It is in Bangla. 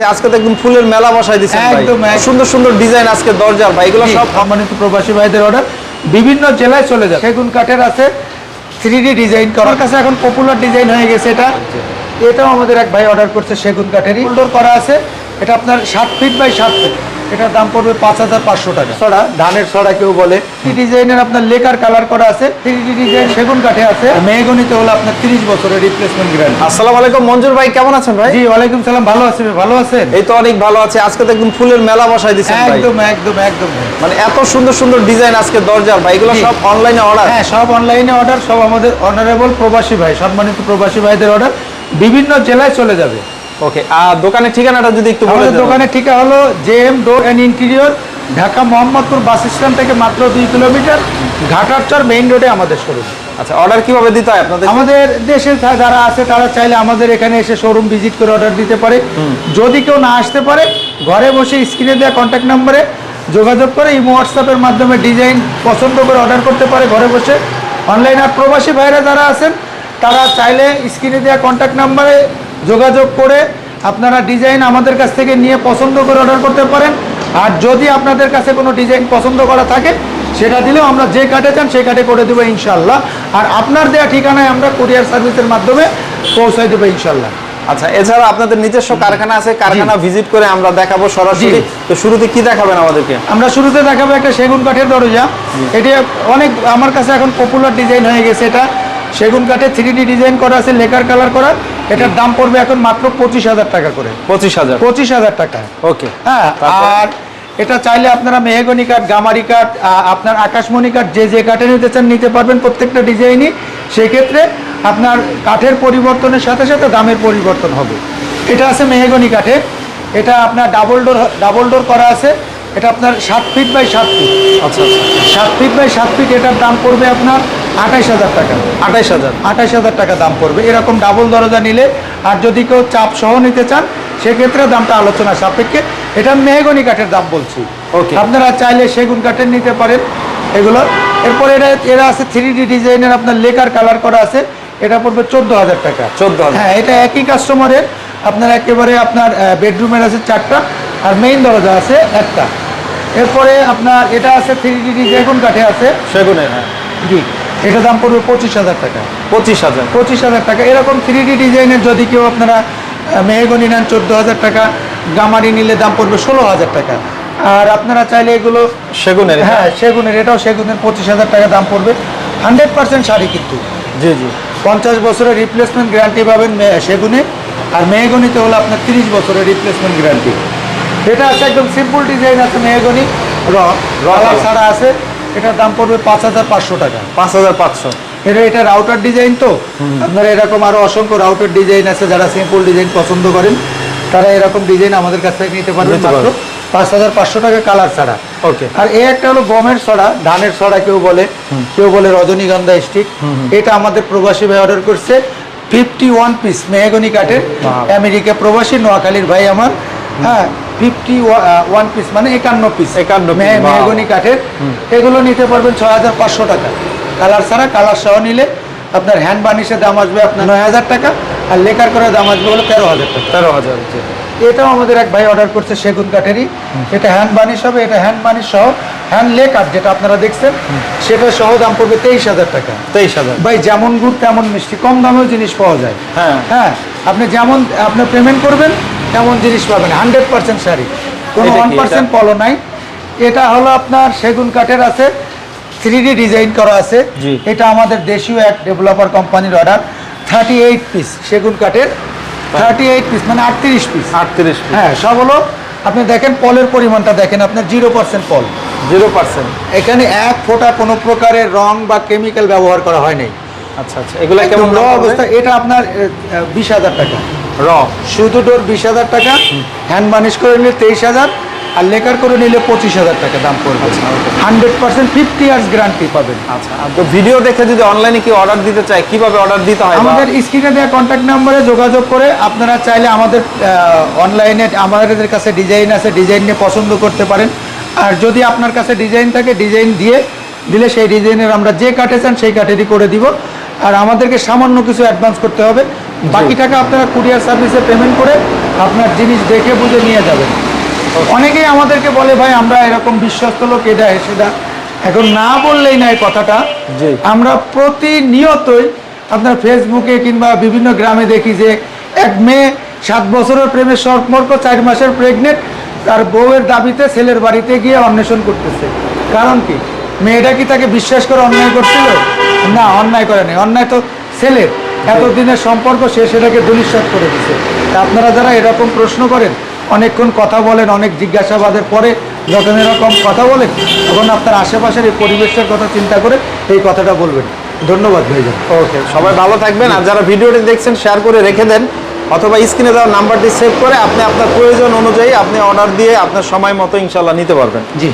আজকে তো একদম ফুলের মেলা বসাই দিচ্ছেন একদম। সুন্দর সুন্দর ডিজাইন আজকে দরজার ভাই এগুলো সব সম্মানিত প্রবাসী ভাইদের অর্ডার বিভিন্ন জেলায় চলে যায় সেগুন কাঠের আছে থ্রি ডিজাইন করার কাছে এখন পপুলার ডিজাইন হয়ে গেছে এটা। এটাও আমাদের এক ভাই অর্ডার করছে সেগুন কাঠেরই। অর্ডার করা আছে। এটা আপনার সাত ফিট বাই সাত ফিট এটার দাম পড়বে পাঁচ হাজার পাঁচশো টাকা। ছড়া ধানের ছড়া কেউ বলে। এই ডিজাইনের আপনার লেকার কালার করা আছে থ্রি ডিজাইন সেগুন কাঠে আছে। মেহগনিতে হলো আপনার তিরিশ বছরের রিপ্লেসমেন্ট গ্যারান্টি আসসালামু আলাইকুম মঞ্জুর ভাই কেমন আছেন ভাই? জি ওয়ালাইকুম সালাম ভালো আছি ভালো আছেন? এই তো অনেক ভালো আছে আজকে তো একদম ফুলের মেলা বসাই দিচ্ছেন একদম একদম একদম মানে এত সুন্দর সুন্দর ডিজাইন আজকে দরজার ভাই এগুলো সব অনলাইনে অর্ডার হ্যাঁ সব অনলাইনে অর্ডার সব আমাদের অনারেবল প্রবাসী ভাই সম্মানিত প্রবাসী ভাইদের অর্ডার বিভিন্ন জেলায় চলে যাবে। ওকে আর দোকানের ঠিকানাটা যদি একটু বলে দোকানের ঠিকা হলো J M door and interior Dhaka Mohammadpur bus stand থেকে মাত্র দুই কিলোমিটার ঘাটারচর মেইন রোডে আমাদের শোরুম আচ্ছা অর্ডার কীভাবে দিতে হয় আপনাদের? আমাদের দেশে যারা আছে তারা চাইলে আমাদের এখানে এসে শোরুম ভিজিট করে অর্ডার দিতে পারে। যদি কেউ না আসতে পারে ঘরে বসে স্ক্রিনে দেওয়া কন্ট্যাক্ট নাম্বারে যোগাযোগ করে ইমো হোয়াটসঅ্যাপের মাধ্যমে ডিজাইন পছন্দ করে অর্ডার করতে পারে ঘরে বসে। অনলাইন আর প্রবাসী ভাইরা যারা আছেন তারা চাইলে স্ক্রিনে দেওয়া কন্ট্যাক্ট নাম্বারে যোগাযোগ করে আপনারা ডিজাইন আমাদের কাছ থেকে নিয়ে পছন্দ করে অর্ডার করতে পারেন। আর যদি আপনাদের কাছে কোনো ডিজাইন পছন্দ করা থাকে সেটা দিলেও আমরা যে কাটে চান সেই কাটে করে দেবো ইনশাল্লাহ আর আপনার দেওয়া ঠিকানায় আমরা কুরিয়ার সার্ভিসের মাধ্যমে পৌঁছাই দেবো ইনশাল্লাহ আচ্ছা এছাড়া আপনাদের নিজস্ব কারখানা আছে কারখানা ভিজিট করে আমরা দেখাবো সরাসরি। তো শুরুতে কি দেখাবেন আমাদেরকে? আমরা শুরুতে দেখাবো একটা সেগুন কাঠের দরজা। এটি অনেক আমার কাছে এখন পপুলার ডিজাইন হয়ে গেছে এটা। সেগুন কাঠে থ্রি ডি ডিজাইন করা আছে লেকার কালার করা। এটার দাম পড়বে এখন মাত্র পঁচিশ হাজার টাকা করে। পঁচিশ হাজার? পঁচিশ হাজার টাকা। ওকে। হ্যাঁ? আর এটা চাইলে আপনারা মেহগনি কাঠ গামারি কাঠ আপনার আকাশমণি কাঠ যে যে কাঠে নিতে চান নিতে পারবেন প্রত্যেকটা ডিজাইনই সেক্ষেত্রে আপনার কাঠের পরিবর্তনের সাথে সাথে দামের পরিবর্তন হবে। এটা আছে মেহগনি কাঠে। এটা আপনার ডাবল ডোর ডাবল ডোর করা আছে। এটা আপনার সাত ফিট বাই সাত ফিট আচ্ছা আচ্ছা। সাত ফিট বাই সাত ফিট এটার দাম পড়বে আপনার আঠাইশ হাজার টাকা। আঠাইশ হাজার। আঠাশ হাজার টাকা দাম পড়বে। এরকম ডাবল দরজা নিলে আর যদি কেউ চাপ সহ নিতে চান সেক্ষেত্রে দামটা আলোচনা সাপেক্ষে। এটা মেহগনি কাঠের দাম বলছি। Okay. আপনারা চাইলে সেগুন কাঠের নিতে পারেন। এগুলো এরপর এটা এরা আছে থ্রি ডি ডিজাইনের আপনার লেকার কালার করা আছে। এটা পড়বে চোদ্দ হাজার টাকা। 14,000 হ্যাঁ এটা একই কাস্টমারের আপনার একেবারে আপনার বেডরুমের আছে চারটা আর মেইন দরজা আছে একটা। এরপরে আপনার এটা আছে থ্রি ডি ডিজাইন কাঠে আছে। সেগুনের হ্যাঁ। জি। এটা দাম পড়বে পঁচিশ হাজার টাকা। পঁচিশ হাজার। পঁচিশ হাজার টাকা। এরকম থ্রি ডি ডিজাইনের যদি কেউ আপনারা মেহগনি নেন চোদ্দ হাজার টাকা গামারি নিলে দাম পড়বে ষোলো হাজার টাকা। আর আপনারা চাইলে এগুলো সেগুনের হ্যাঁ সেগুনের এটাও সেগুনের পঁচিশ হাজার টাকা দাম পড়বে। হান্ড্রেড পার্সেন্ট শাড়ি কিন্তু। জি জি। পঞ্চাশ বছরের রিপ্লেসমেন্ট গ্যারান্টি পাবেন সেগুনে। আর মেহগনিতে হলো আপনার তিরিশ বছরের রিপ্লেসমেন্ট গ্যারান্টি এটা আছে একদম সিম্পল ডিজাইন আছে মেহগনি। র ছাড়া আছে। এটার দাম পড়বে পাঁচ হাজার পাঁচশো টাকা। পাঁচ হাজার পাঁচশো। এটা এটা রাউটার ডিজাইন তো? আপনারা এরকম আরও অসংখ্য রাউটার ডিজাইন আছে যারা সিম্পল ডিজাইন পছন্দ করেন তারা এরকম ডিজাইন আমাদের কাছ থেকে নিতে পারবেন মাত্র পাঁচ হাজার পাঁচশো টাকা কালার ছাড়া। ওকে। আর এই একটা হলো গমের ছড়া ধানের ছড়া কেউ বলে কেউ বলে রজনীগন্ধা স্টিক এটা আমাদের প্রবাসী ভাই অর্ডার করছে ফিফটি ওয়ান পিস মেহগনি কাঠের আমেরিকা প্রবাসী নোয়াখালীর ভাই আমার। হ্যাঁ ফিফটি ওয়ান পিস মানে একান্ন পিস 51 piece, বাহ। মেহগনি কাঠের। এগুলো নিতে পারবেন ছয় হাজার পাঁচশো টাকা। কালার ছাড়া কালার সহ নিলে আপনার হ্যান্ড বানিশের দাম আসবে আপনার নয় হাজার টাকা আর লেকার করে দাম আসবে হলো তেরো হাজার টাকা। তেরো হাজার এটাও আমাদের এক ভাই অর্ডার করছে সেগুন কাঠেরই। এটা হ্যান্ড বানিশ হবে এটা হ্যান্ড বানিশ সহ হ্যান্ড লেকার যেটা আপনারা দেখছেন সেটা সহ দাম পড়বে তেইশ হাজার টাকা। তেইশ হাজার। ভাই যেমন গুড় তেমন মিষ্টি কম দামেও জিনিস পাওয়া যায়। হ্যাঁ। হ্যাঁ আপনি যেমন আপনি পেমেন্ট করবেন তেমন জিনিস পাবেন? Hundred percent sari. কোনো ওয়ান পার্সেন্ট পলো নাই। এটা হলো আপনার সেগুন কাঠের আছে থ্রি ডিজাইন করা আছে। এটা আমাদের দেশীয় এক ডেভেলপার কোম্পানির অর্ডার থার্টি এইট পিস সেগুন কাঠের। থার্টি এইট পিস মানে আটত্রিশ পিস আটত্রিশ হ্যাঁ সব হলো আপনি দেখেন পলের পরিমাণটা দেখেন আপনার জিরো পার্সেন্ট পল জিরো পার্সেন্ট এখানে এক ফোঁটা কোনো প্রকারের রং বা কেমিক্যাল ব্যবহার করা হয় নাই। আচ্ছা আচ্ছা। এগুলো কেমন অবস্থা এটা আপনার বিশ হাজার টাকা। র। শুধু ডোর বিশ হাজার টাকা হ্যান্ড বানিশ করে নিলে তেইশ হাজার আর লেকার করে নিলে পঁচিশ হাজার টাকা দাম পড়বে। Hundred percent fifty years guarantee পাবেন। আচ্ছা আর তো ভিডিও দেখে যদি অনলাইনে কি অর্ডার দিতে চায় কীভাবে অর্ডার দিতে হয় আমাদের স্ক্রিনে দেওয়া কন্ট্যাক্ট নাম্বারে যোগাযোগ করে আপনারা চাইলে আমাদের অনলাইনে আমাদের কাছে ডিজাইন আছে ডিজাইন নিয়ে পছন্দ করতে পারেন। আর যদি আপনার কাছে ডিজাইন থাকে ডিজাইন দিয়ে দিলে সেই ডিজাইনের আমরা যে কাটে চান সেই কাঠেরই করে দিব। আর আমাদেরকে সামান্য কিছু অ্যাডভান্স করতে হবে। বাকি টাকা আপনারা কুরিয়ার সার্ভিসে পেমেন্ট করে আপনার জিনিস দেখে বুঝে নিয়ে যাবেন। অনেকেই আমাদেরকে বলে ভাই আমরা এরকম বিশ্বস্ত লোক এটা সেটা এখন না বললেই না এই কথাটা। আমরা প্রতিনিয়তই আপনার ফেসবুকে কিংবা বিভিন্ন গ্রামে দেখি যে এক মেয়ে সাত বছরের প্রেমের সম্পর্ক চার মাসের প্রেগনেন্ট তার বউয়ের দাবিতে ছেলের বাড়িতে গিয়ে অন্বেষণ করতেছে। কারণ কি? মেয়েটা কি তাকে বিশ্বাস করে অন্যায় করছিল? না অন্যায় করেনি। অন্যায় তো ছেলের। এতদিনের সম্পর্ক সে সেটাকে দুলিশ্বাস করে দিছে। তা আপনারা যারা এরকম প্রশ্ন করেন অনেকক্ষণ কথা বলেন অনেক জিজ্ঞাসাবাদের পরে যখন এরকম কথা বলেন তখন আপনার আশেপাশের এই পরিবেশের কথা চিন্তা করে এই কথাটা বলবেন। ধন্যবাদ ভাইজান। ওকে সবাই ভালো থাকবেন। আর যারা ভিডিওটি দেখছেন শেয়ার করে রেখে দেন অথবা স্ক্রিনে দেওয়া নাম্বারটি সেভ করে আপনি আপনার প্রয়োজন অনুযায়ী আপনি অর্ডার দিয়ে আপনার সময় মতো ইনশাল্লাহ নিতে পারবেন। জি।